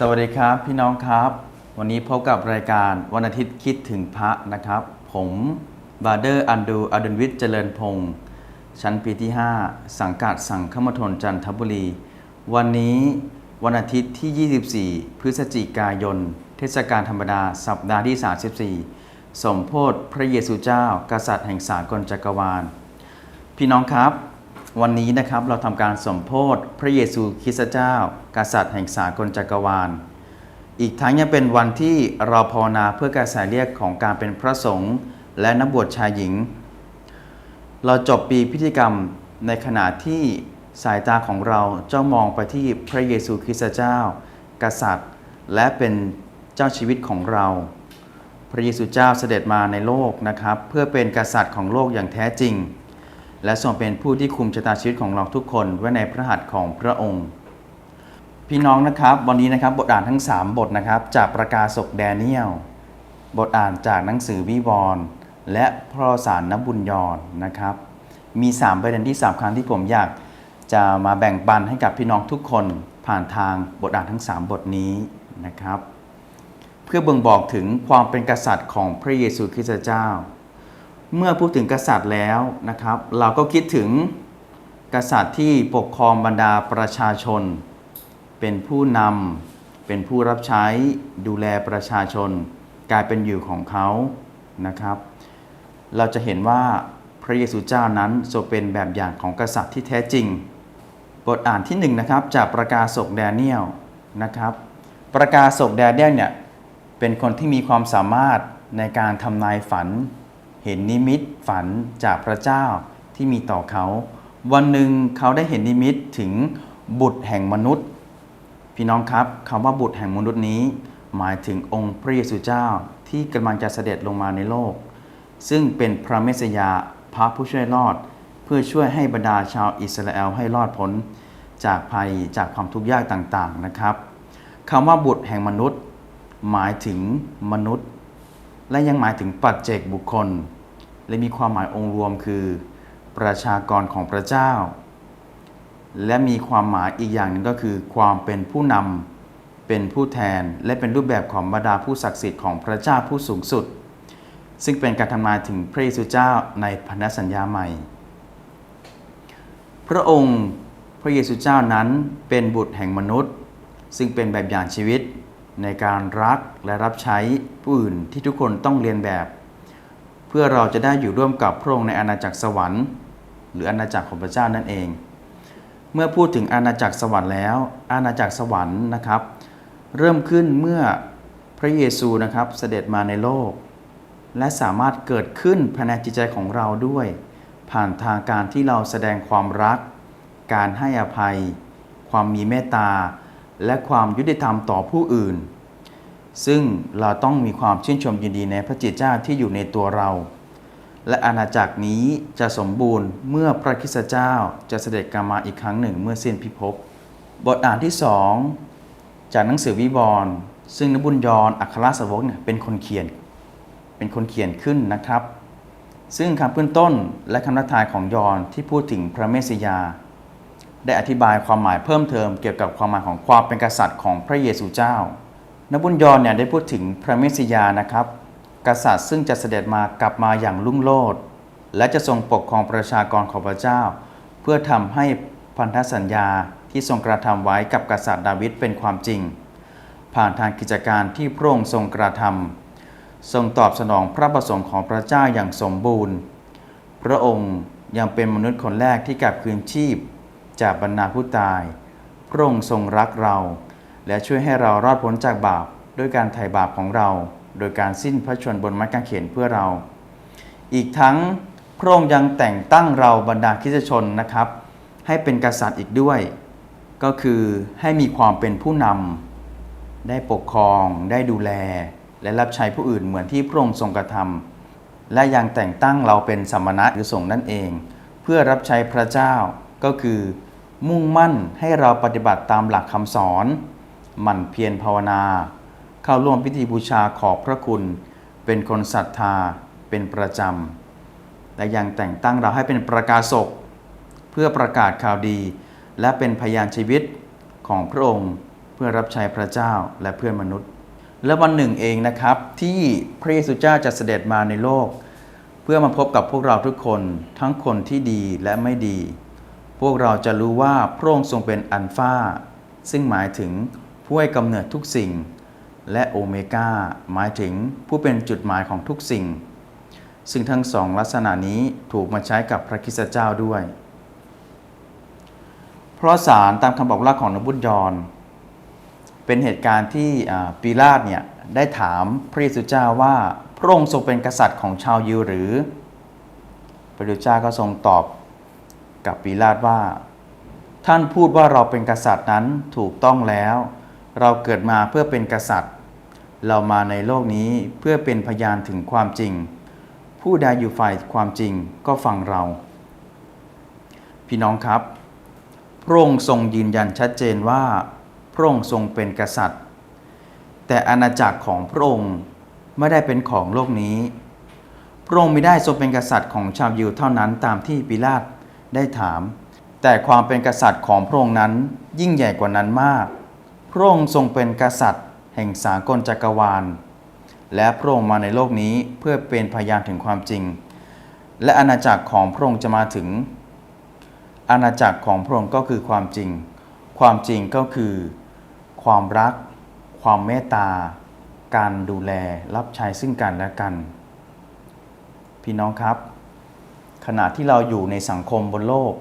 สวัสดีครับพี่น้องครับ วันนี้พบกับรายการวันอาทิตย์คิดถึงพระนะครับ ผมบาเดอร์อันดูอดุลวิทย์เจริญพงศ์ชั้นปีที่ 5 สังกัดสังฆมณฑลจันทบุรี วันนี้วันอาทิตย์ที่ 24 พฤศจิกายน เทศกาลธรรมดา สัปดาห์ที่ 34 สมโพธิพระเยซูเจ้า กษัตริย์แห่งสากลจักรวาล พี่น้องครับ วันนี้นะครับเราทำการสมโพธิพระเยซูคริสต์เจ้า กษัตริย์แห่งสากลจักรวาล อีกทั้งยังเป็นวันที่เราภาวนาเพื่อกรสายเรียกของการเป็นพระสงฆ์และนักบวชชายหญิง เราจบปีพิธีกรรมในขณะที่สายตาของเราจ้องมองไปที่พระเยซูคริสต์เจ้า กษัตริย์ และเป็นเจ้าชีวิตของเรา พระเยซูเจ้าเสด็จมาในโลกนะครับ เพื่อเป็นกษัตริย์ของโลกอย่างแท้จริง และทรงเป็นผู้ที่คุมชะตาชีวิตของเราทุกคนไว้ในพระหัตถ์ของพระองค์ พี่น้องนะครับ วันนี้นะครับบทอ่านทั้ง 3 บทนะครับ จากประกาศกแดเนียลบทอ่านจากหนังสือวิวรณ์และพระสารนบุญยอนนะครับ มี 3 ประเด็นที่สำคัญที่ผมอยากจะมาแบ่งปันให้กับพี่น้องทุกคนผ่านทางบทอ่านทั้ง 3 บทนี้นะครับ เพื่อบ่งบอกถึงความเป็นกษัตริย์ของพระเยซูคริสต์เจ้า เมื่อพูดถึงกษัตริย์แล้วนะครับ เราก็คิดถึงกษัตริย์ที่ปกครองบรรดาประชาชน เป็นผู้นำเป็นผู้รับใช้ดูแลประชาชนกลายเป็นอยู่ของเขานะครับ เราจะเห็นว่าพระเยซูเจ้านั้นทรงเป็นแบบอย่างของกษัตริย์ที่แท้จริง บทอ่านที่หนึ่งนะครับจากประกาศกแดเนียลนะครับ ประกาศกแดเนียลเนี่ยเป็นคนที่มีความสามารถในการทำนายฝัน เห็นนิมิตฝันจากพระเจ้าที่มีต่อเขา วันหนึ่งเขาได้เห็นนิมิตถึงบุตรแห่งมนุษย์ พี่น้องครับคำว่าบุตรแห่งมนุษย์นี้ หมายถึงองค์พระเยซูเจ้าที่กำลังจะเสด็จลงมาในโลก ซึ่งเป็นพระเมสสยาพระผู้ช่วยรอด เพื่อช่วยให้บรรดาชาวอิสราเอลให้รอดพ้นจากภัยจากความทุกข์ยากต่างๆนะครับคำว่าบุตรแห่งมนุษย์ หมายถึงมนุษย์ และยังหมายถึงปัจเจกบุคคล และมีความหมายองค์รวมคือ ประชากรของพระเจ้า และมีความหมายอีกอย่างหนึ่งก็คือ ความเป็นผู้นำเป็นผู้แทน และเป็นรูปแบบของบรรดาผู้ศักดิ์สิทธิ์ของพระเจ้าผู้สูงสุด ซึ่งเป็นการทำนายถึงพระเยซูเจ้าในพันธสัญญาใหม่ พระองค์พระเยซูเจ้านั้นเป็นบุตรแห่งมนุษย์ ซึ่งเป็นแบบอย่างชีวิต ในการรักและรับใช้ผู้อื่นที่ทุกคนต้องเรียนแบบ เพื่อเราจะได้อยู่ร่วมกับพระองค์ในอาณาจักรสวรรค์ หรืออาณาจักรของพระเจ้านั่นเอง เมื่อพูดถึงอาณาจักรสวรรค์แล้ว อาณาจักรสวรรค์นะครับ เริ่มขึ้นเมื่อพระเยซูนะครับเสด็จมาในโลก และสามารถเกิดขึ้นภายในจิตใจของเราด้วย ผ่านทางการที่เราแสดงความรัก การให้อภัย ความมีเมตตา และความยุติธรรมต่อผู้อื่น ซึ่งเราต้องมีความชื่นชมยินดีในพระจิตเจ้าที่อยู่ในตัวเรา และอาณาจักรนี้จะสมบูรณ์เมื่อพระคริสตเจ้าจะเสด็จกลับมาอีกครั้งหนึ่งเมื่อสิ้นพิภพบทอ่านที่สองจากหนังสือวิวรณ์ซึ่งนบุญยอนอัครสาวกเนี่ยเป็นคนเขียน เป็นคนเขียนขึ้นนะครับ ซึ่งคำขึ้นต้นและคำนัทายของยอนที่พูดถึงพระเมสสิยา ได้อธิบายความหมายเพิ่มเติมเกี่ยวกับความหมายของความเป็นกษัตริย์ของพระเยซูเจ้านบุญยอนเนี่ยได้พูดถึงพระเมสสิยานะครับ กษัตริย์ซึ่งจะเสด็จมากลับมาอย่างรุ่งโรจน์และจะทรงปกครองประชากรของพระเจ้า เพื่อทำให้พันธสัญญาที่ทรงกระทำไว้กับกษัตริย์ดาวิดเป็นความจริง ผ่านทางกิจการที่พระองค์ทรงกระทำทรงตอบสนองพระประสงค์ของพระเจ้าอย่างสมบูรณ์ พระองค์ยังเป็นมนุษย์คนแรกที่กลับคืนชีพ จากบรรดาผู้ตาย พระองค์ทรงรักเรา และช่วยให้เรารอดพ้นจากบาปด้วยการไถ่บาปของเรา โดยการสิ้นพระชนบนไม้กางเขนเพื่อเรา อีกทั้งพระองค์ยังแต่งตั้งเราบรรดาคริสชนนะครับ ให้เป็นกษัตริย์อีกด้วย ก็คือให้มีความเป็นผู้นำได้ปกครองได้ดูแล และรับใช้ผู้อื่นเหมือนที่พระองค์ทรงกระทำและยังแต่งตั้งเราเป็นสมณะหรือสงฆ์นั่นเอง เพื่อรับใช้พระเจ้าก็คือ มุ่งมั่นให้เราปฏิบัติตามหลักคำสอนหมั่นเพียรภาวนา เข้าร่วมพิธีบูชาขอบพระคุณ เป็นคนศรัทธาเป็นประจำและยังแต่งตั้งเราให้เป็นประกาศก เพื่อประกาศข่าวดี และเป็นพยานชีวิตของพระองค์เพื่อรับใช้พระเจ้าและเพื่อนมนุษย์ และวันหนึ่งเองนะครับ ที่พระเยซูเจ้าจะเสด็จมาในโลก เพื่อมาพบกับพวกเราทุกคนทั้งคนที่ดีและไม่ดี พวกเราจะรู้ว่าพระองค์ทรงเป็นอัลฟาซึ่งหมายถึงผู้ให้กำเนิดทุกสิ่ง และโอเมก้าหมายถึงผู้เป็นจุดหมายของทุกสิ่ง ซึ่งทั้งสองลักษณะนี้ถูกมาใช้กับพระคิสเจ้าด้วย เพราะสารตามคำบอกเล่าของนบุญยอนเป็นเหตุการณ์ที่ปีลาตเนี่ยได้ถามพระเยซูเจ้าว่าพระองค์ทรงเป็นกษัตริย์ของชาวยิวหรือ พระเยซูเจ้าก็ทรงตอบ กับปีลาตว่า ท่านพูดว่าเราเป็นกษัตริย์นั้นถูกต้องแล้ว เราเกิดมาเพื่อเป็นกษัตริย์ เรามาในโลกนี้เพื่อเป็นพยานถึงความจริง ผู้ใดอยู่ฝ่ายความจริงก็ฟังเรา พี่น้องครับ พระองค์ทรงยืนยันชัดเจนว่า พระองค์ทรงเป็นกษัตริย์ แต่อาณาจักรของพระองค์ไม่ได้เป็นของโลกนี้พระองค์ไม่ได้ทรงเป็นกษัตริย์ของชาวยิวเท่านั้นตามที่ปิลาต ได้ถาม แต่ความเป็นกษัตริย์ของพระองค์นั้นยิ่งใหญ่กว่านั้นมาก พระองค์ทรงเป็นกษัตริย์ แห่งสากลจักรวาล และพระองค์มาในโลกนี้เพื่อเป็นพยานถึงความจริง และอาณาจักรของพระองค์จะมาถึง อาณาจักรของพระองค์ก็คือความจริง ความจริงก็คือ ความรัก ความเมตตา การดูแลรับใช้ซึ่งกันและกัน พี่น้องครับ ขณะที่เราอยู่ในสังคมบนโลก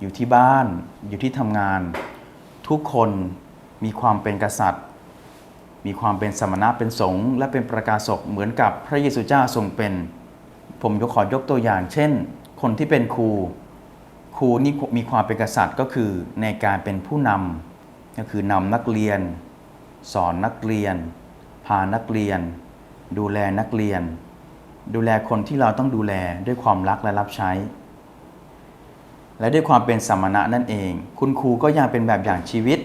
อยู่ที่บ้าน อยู่ที่ทำงาน ทุกคนมีความเป็นกษัตริย์ มีความเป็นสมณะเป็นสงฆ์และเป็นประกาศกเหมือนกับพระเยซูเจ้าทรงเป็น ผมยกขอยกตัวอย่าง เช่น คนที่เป็นครู ครูนี่มีความเป็นกษัตริย์ก็คือในการเป็นผู้นำก็คือนำนักเรียน สอนนักเรียน พานักเรียน ดูแลนักเรียน ดูแลคนที่เราต้องดูแลด้วยความรักและรับใช้ และด้วยความเป็นสมณะนั่นเอง คุณครูก็ยังเป็นแบบอย่างชีวิต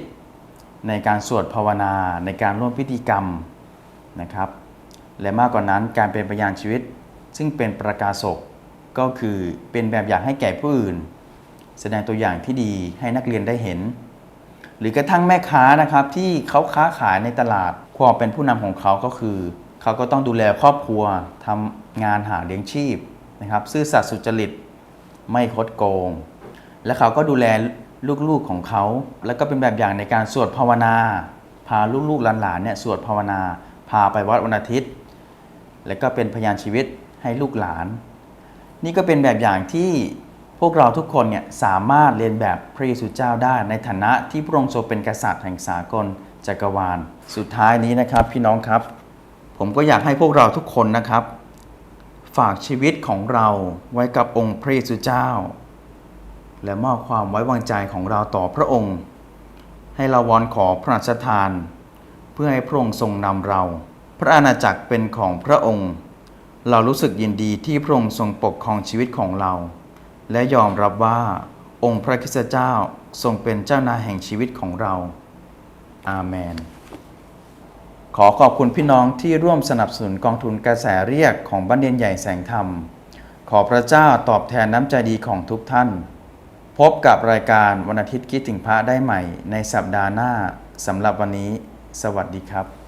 ในการสวดภาวนาในการร่วมพิธีกรรมนะครับ และมากกว่านั้นการเป็นพยานชีวิต ซึ่งเป็นประกาศกก็คือเป็นแบบอย่างให้แก่ผู้อื่น แสดงตัวอย่างที่ดีให้นักเรียนได้เห็น หรือกระทั่งแม่ค้านะครับที่เขาค้าขายในตลาดความเป็นผู้นำของเขาก็คือ เขาก็ต้องดูแลครอบครัวทำงานหาเลี้ยงชีพนะครับ ซื่อสัตย์สุจริตไม่คดโกง และเขาก็ดูแลลูกๆของเขา แล้วก็เป็นแบบอย่างในการสวดภาวนา พาลูกๆหลานๆเนี่ยสวดภาวนา พาไปวัดวันอาทิตย์ แล้วก็เป็นพยานชีวิตให้ลูกหลาน นี่ก็เป็นแบบอย่างที่พวกเราทุกคนเนี่ยสามารถเรียนแบบพระเยซูเจ้าได้ในฐานะที่พระองค์ทรงเป็นกษัตริย์แห่งสากลจักรวาล สุดท้ายนี้นะครับพี่น้องครับ ผมก็อยากให้พวกเราทุกคนนะครับ ฝากชีวิตของเราไว้กับองค์พระเยซูเจ้า และมอบความไว้วางใจของเราต่อพระองค์ ให้เราวอนขอพระราชทาน เพื่อให้พระองค์ทรงนำเรา พระอาณาจักรเป็นของพระองค์ เรารู้สึกยินดีที่พระองค์ทรงปกครองชีวิตของเรา และยอมรับว่าองค์พระคริสตเจ้าทรงเป็นเจ้านายแห่งชีวิตของเรา อาเมน ขอขอบคุณพี่น้องที่ร่วมสนับสนุนกองทุนกระแสเรียกของบ้านเรียนใหญ่แสงธรรม ขอพระเจ้าตอบแทนน้ำใจดีของทุกท่าน พบกับรายการวันอาทิตย์คิดถึงพระได้ใหม่ในสัปดาห์หน้าสำหรับวันนี้ สวัสดีครับ